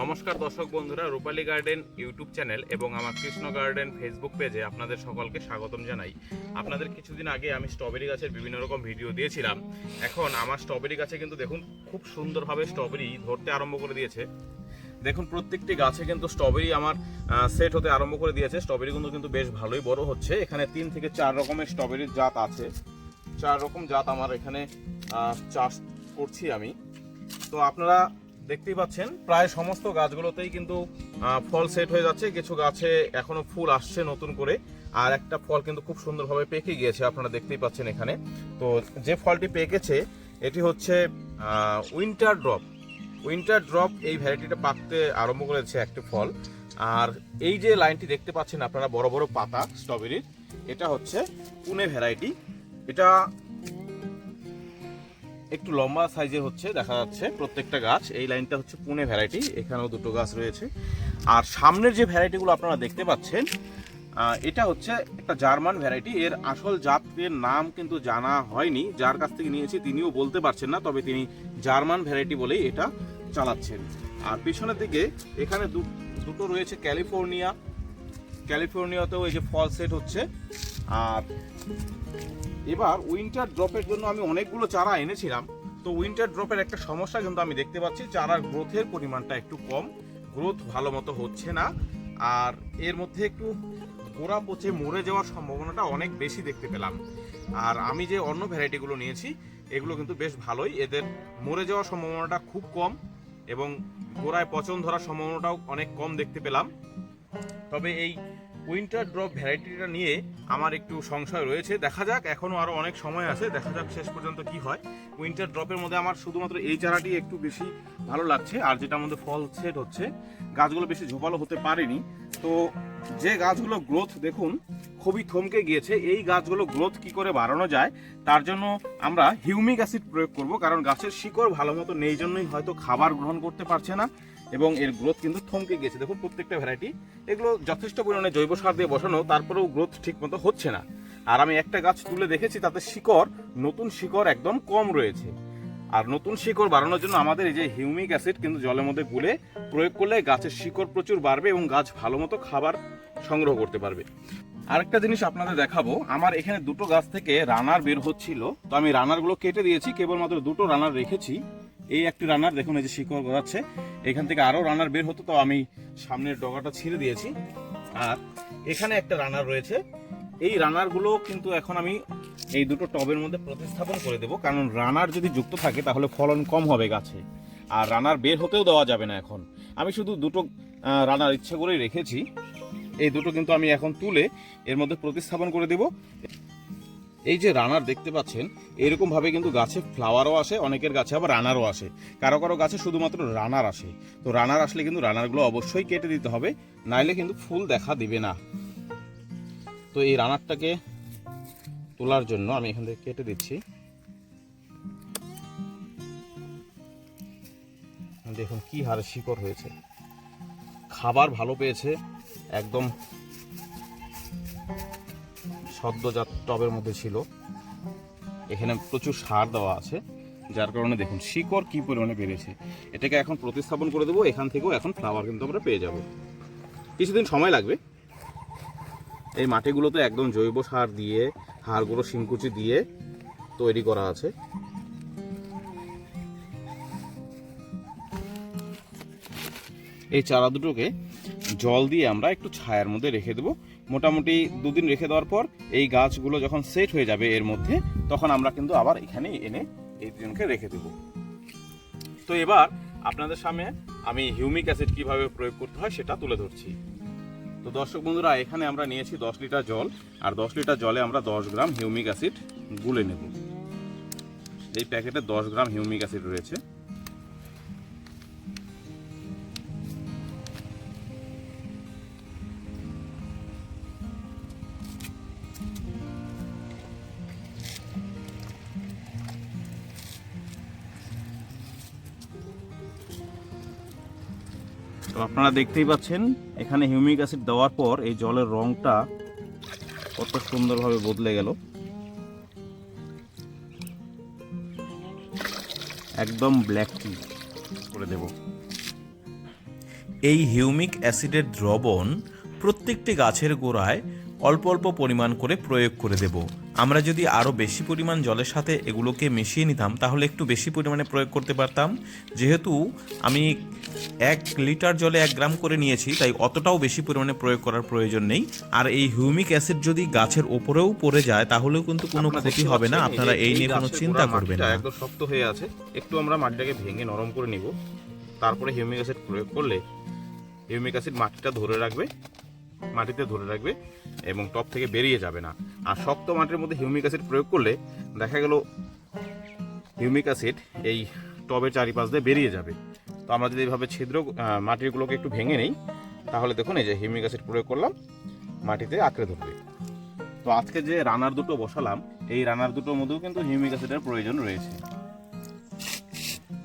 নমস্কার দর্শক বন্ধুরা, রূপালী গার্ডেন ইউটিউব চ্যানেল এবং আমার কৃষ্ণ গার্ডেন ফেসবুক পেজে আপনাদের সকলকে স্বাগতম জানাই। আপনাদের কিছুদিন আগে আমি স্ট্রবেরি গাছের বিভিন্ন রকম ভিডিও দিয়েছিলাম। এখন আমার স্ট্রবেরি গাছে কিন্তু দেখুন, খুব সুন্দরভাবে স্ট্রবেরি ধরতে আরম্ভ করে দিয়েছে। দেখুন, প্রত্যেকটি গাছে কিন্তু স্ট্রবেরি আমার সেট হতে আরম্ভ করে দিয়েছে। স্ট্রবেরিগুলো কিন্তু কিন্তু বেশ ভালোই বড় হচ্ছে। এখানে তিন থেকে চার রকমের স্ট্রবেরির জাত আছে। চার রকম জাত আমার এখানে চাষ করছি আমি। তো আপনারা দেখতেই পাচ্ছেন, প্রায় সমস্ত গাছগুলোতেই কিন্তু ফল সেট হয়ে যাচ্ছে। কিছু গাছে এখনও ফুল আসছে নতুন করে। আর একটা ফল কিন্তু খুব সুন্দরভাবে পেকে গিয়েছে, আপনারা দেখতেই পাচ্ছেন এখানে। তো যে ফলটি পেকেছে, এটি হচ্ছে উইন্টার ড্রপ উইন্টার ড্রপ এই ভ্যারাইটিটা পাকতে আরম্ভ করেছে একটি ফল। আর এই যে লাইনটি দেখতে পাচ্ছেন আপনারা, বড় বড় পাতা স্ট্রবেরির এটা হচ্ছে পুনে ভ্যারাইটি। এটা একটু লম্বা সাইজের হচ্ছে, দেখা যাচ্ছে প্রত্যেকটা গাছ। এই লাইনটা হচ্ছে পুনে ভ্যারাইটি, এখানেও দুটো গাছ রয়েছে। আর সামনের যে ভ্যারাইটিগুলো আপনারা দেখতে পাচ্ছেন এটা হচ্ছে একটা জার্মান ভ্যারাইটি। এর আসল জাতের নাম কিন্তু জানা হয়নি। যার কাছ থেকে নিয়েছি তিনিও বলতে পারছেন না, তবে তিনি জার্মান ভ্যারাইটি বলেই এটা চালাচ্ছেন। আর পিছনের দিকে এখানে দুটো রয়েছে ক্যালিফোর্নিয়া। ক্যালিফোর্নিয়াতেও এই যে ফল সেট হচ্ছে। আর এবার উইন্টার ড্রপের জন্য আমি অনেকগুলো চারা এনেছিলাম। তো উইন্টার ড্রপের একটা সমস্যা কিন্তু আমি দেখতে পাচ্ছি, চারার গ্রোথের পরিমাণটা একটু কম। গ্রোথ ভালো মতো হচ্ছে না। আর এর মধ্যে একটু গোড়া পচে মরে যাওয়ার সম্ভাবনাটা অনেক বেশি দেখতে পেলাম। আর আমি যে অন্য ভ্যারাইটিগুলো নিয়েছি, এগুলো কিন্তু বেশ ভালোই। এদের মরে যাওয়ার সম্ভাবনাটা খুব কম এবং গোড়ায় পচন ধরার সম্ভাবনাটাও অনেক কম দেখতে পেলাম। তবে এই উইন্টার ড্রপ ভ্যারাইটিটা নিয়ে আমার একটু সংশয় রয়েছে। দেখা যাক এখনও আরও অনেক সময় আছে। দেখা যাক শেষ পর্যন্ত কি হয়। উইন্টার ড্রপের মধ্যে আমার শুধুমাত্র এই চারাটি একটু বেশি ভালো লাগছে, আর যেটার মধ্যে ফল সেট হচ্ছে, গাছগুলো বেশি ঝোপালো হতে পারেনি। তো যে গাছগুলো গ্রোথ দেখুন, খুবই থমকে গিয়েছে। এই গাছগুলো গ্রোথ কি করে বাড়ানো যায়, তার জন্য আমরা হিউমিক অ্যাসিড প্রয়োগ করব, কারণ গাছের শিকড় ভালো মতো নেই জন্যই হয়তো খাবার গ্রহণ করতে পারছে না। এবং এর গ্রোথ কিন্তু থমকে গিয়েছে। দেখুন, প্রত্যেকটা ভ্যারাইটি এগুলো যথেষ্ট পরিমাণে জৈব সার দিয়ে বসানো, তারপরেও গ্রোথ ঠিক মতো হচ্ছে না। আর আমি একটা গাছ তুলে দেখেছি, তাতে শিকড়, নতুন শিকড় একদম কম রয়েছে। আর নতুন শিকড় বাড়ানোর জন্য আমাদের এই যে হিউমিক অ্যাসিড কিন্তু জলের মধ্যে গুলে প্রয়োগ করলে গাছের শিকড় প্রচুর বাড়বে এবং গাছ ভালো মতো খাবার সংগ্রহ করতে পারবে। আরেকটা জিনিস আপনাদের দেখাবো, আমার এখানে দুটো গাছ থেকে রানার বের হচ্ছিল। তো আমি রানারগুলো কেটে দিয়েছি, কেবলমাত্র দুটো রানার রেখেছি। এই একটি রানার দেখুন এই যে শিকড় গড়াচ্ছে এখান থেকে আরও রানার বের হতো, তো আমি সামনের ডগাটা ছিঁড়ে দিয়েছি। আর এখানে একটা রানার রয়েছে। এই রানারগুলো কিন্তু এখন আমি এই দুটো টবের মধ্যে প্রতিস্থাপন করে দেবো। কারণ রানার যদি যুক্ত থাকে, তাহলে ফলন কম হবে গাছে। আর রানার বের হতেও দেওয়া যাবে না এখন। আমি শুধু দুটো রানার ইচ্ছে করেই রেখেছি। এই দুটো কিন্তু আমি এখন তুলে এর মধ্যে প্রতিস্থাপন করে দেব। এই যে রানার দেখতে পাচ্ছেন, এরকম ভাবে কিন্তু গাছে ফ্লাওয়ারও আসে, অনেকের গাছে আবার রানারও আসে। কারও কারও গাছে শুধুমাত্র রানার আসে। তো রানার আসলে কিন্তু রানারগুলো অবশ্যই কেটে দিতে হবে, নাইলে কিন্তু ফুল দেখা দিবে না। তো এই রানারটাকে তোলার জন্য আমি এখান থেকে কেটে দিচ্ছি। দেখুন কি হারে শিকড় হয়েছে। খাবার ভালো পেয়েছে, একদম সদ্যজাত টবের মধ্যে ছিল। এখানে প্রচুর সার দেওয়া আছে, যার কারণে দেখুন শিকড় কি পরিমাণে বেড়েছে। এটাকে এখন প্রতিস্থাপন করে দেবো, এখান থেকেও এখন ফ্লাওয়ার কিন্তু আমরা পেয়ে যাব। কিছুদিন সময় লাগবে। এই মাটিগুলোতে একদম জৈব সার দিয়ে হাড়গুলো শিংকুচি দিয়ে তৈরি করা আছে। এই চারা দুটোকে জল দিয়ে আমরা একটু ছায়ার মধ্যে রেখে দেবো। মোটামুটি দুদিন রেখে দেওয়ার পর এই গাছগুলো যখন সেট হয়ে যাবে এর মধ্যে, তখন আমরা কিন্তু আবার এখানে এনে এই দুজনকে রেখে দেবো। তো এবার আপনাদের সামনে আমি হিউমিক অ্যাসিড কীভাবে প্রয়োগ করতে হয় সেটা তুলে ধরছি। তো দর্শক বন্ধুরা, এখানে আমরা নিয়েছি দশ লিটার জল, আর দশ লিটার জলে আমরা দশ গ্রাম হিউমিক অ্যাসিড গুলে নেব। এই প্যাকেটে দশ গ্রাম হিউমিক অ্যাসিড রয়েছে। তো আপনারা দেখতেই পাচ্ছেন, এখানে হিউমিক অ্যাসিড দেওয়ার পর এই জলের রংটা কত সুন্দরভাবে বদলে গেল। একদম ব্ল্যাক টি করে দেব। এই হিউমিক অ্যাসিডের দ্রবণ প্রত্যেকটি গাছের গোড়ায় অল্প অল্প পরিমাণ করে প্রয়োগ করে দেব। আমরা যদি আরও বেশি পরিমাণ জলের সাথে এগুলোকে মিশিয়ে নিতাম তাহলে একটু বেশি পরিমাণে প্রয়োগ করতে পারতাম। যেহেতু আমি এক লিটার জলে এক গ্রাম করে নিয়েছি তাই অতটাও বেশি পরিমাণে প্রয়োগ করার প্রয়োজন নেই। আর এই হিউমিক অ্যাসিড যদি গাছের ওপরেও পড়ে যায় তাহলেও কিন্তু কোনো ক্ষতি হবে না। আপনারা এই নিয়ে কোনো চিন্তা করবেন না। একদম শক্ত হয়ে আছে। একটু আমরা মাটিটাকে ভেঙে নরম করে নিব। তারপরে হিউমিক অ্যাসিড প্রয়োগ করলে হিউমিক অ্যাসিড মাটিটা ধরে রাখবে। মাটিতে ধরে রাখবে এবং টপ থেকে বেরিয়ে যাবে না। আর শক্ত মাটির মধ্যে হিউমিক অ্যাসিড প্রয়োগ করলে দেখা গেল হিউমিক অ্যাসিড এই টবের চারিপাশ দিয়ে বেরিয়ে যাবে। তো আমরা যদি এইভাবে ছিদ্র মাটিগুলোকে একটু ভেঙে নেই, তাহলে দেখুন এই যে হিউমিক অ্যাসিড প্রয়োগ করলাম, মাটিতে আঁকড়ে ধরবে। তো আজকে যে রানার দুটো বসালাম, এই রানার দুটোর মধ্যেও কিন্তু হিউমিক অ্যাসিডের প্রয়োজন রয়েছে।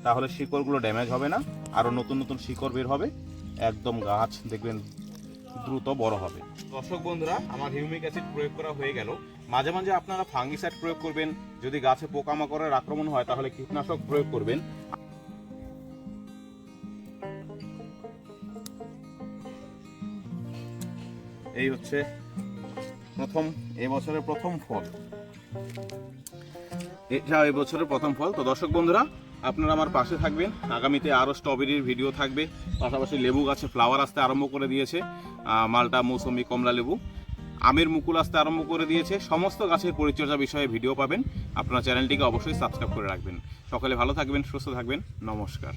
তাহলে শিকড়গুলো ড্যামেজ হবে না, আরও নতুন নতুন শিকড় বের হবে, একদম গাছ, দেখবেন দ্রুত বড় হবে। দর্শক বন্ধুরা, আমার হিউমিক অ্যাসিড প্রয়োগ করা হয়ে গেল। মাঝে মাঝে আপনারা ফাঙ্গিসাইড প্রয়োগ করবেন। যদি গাছে পোকামাকড়ের আক্রমণ হয়, তাহলে কীটনাশক প্রয়োগ করবেন। এই হচ্ছে প্রথম এবছরের প্রথম ফল। এটা এবছরের প্রথম ফল। তো দর্শক বন্ধুরা আপনারা আমার পাশে থাকবেন। আগামীতে আরও স্ট্রবেরির ভিডিও থাকবে। পাশাপাশি লেবু গাছে ফ্লাওয়ার আসতে আরম্ভ করে দিয়েছে মালটা, মৌসুমি কমলা লেবু। আমের মুকুল আসতে আরম্ভ করে দিয়েছে। সমস্ত গাছের পরিচর্যা বিষয়ে ভিডিও পাবেন। আপনার চ্যানেলটিকে অবশ্যই সাবস্ক্রাইব করে রাখবেন। সকলে ভালো থাকবেন, সুস্থ থাকবেন। নমস্কার।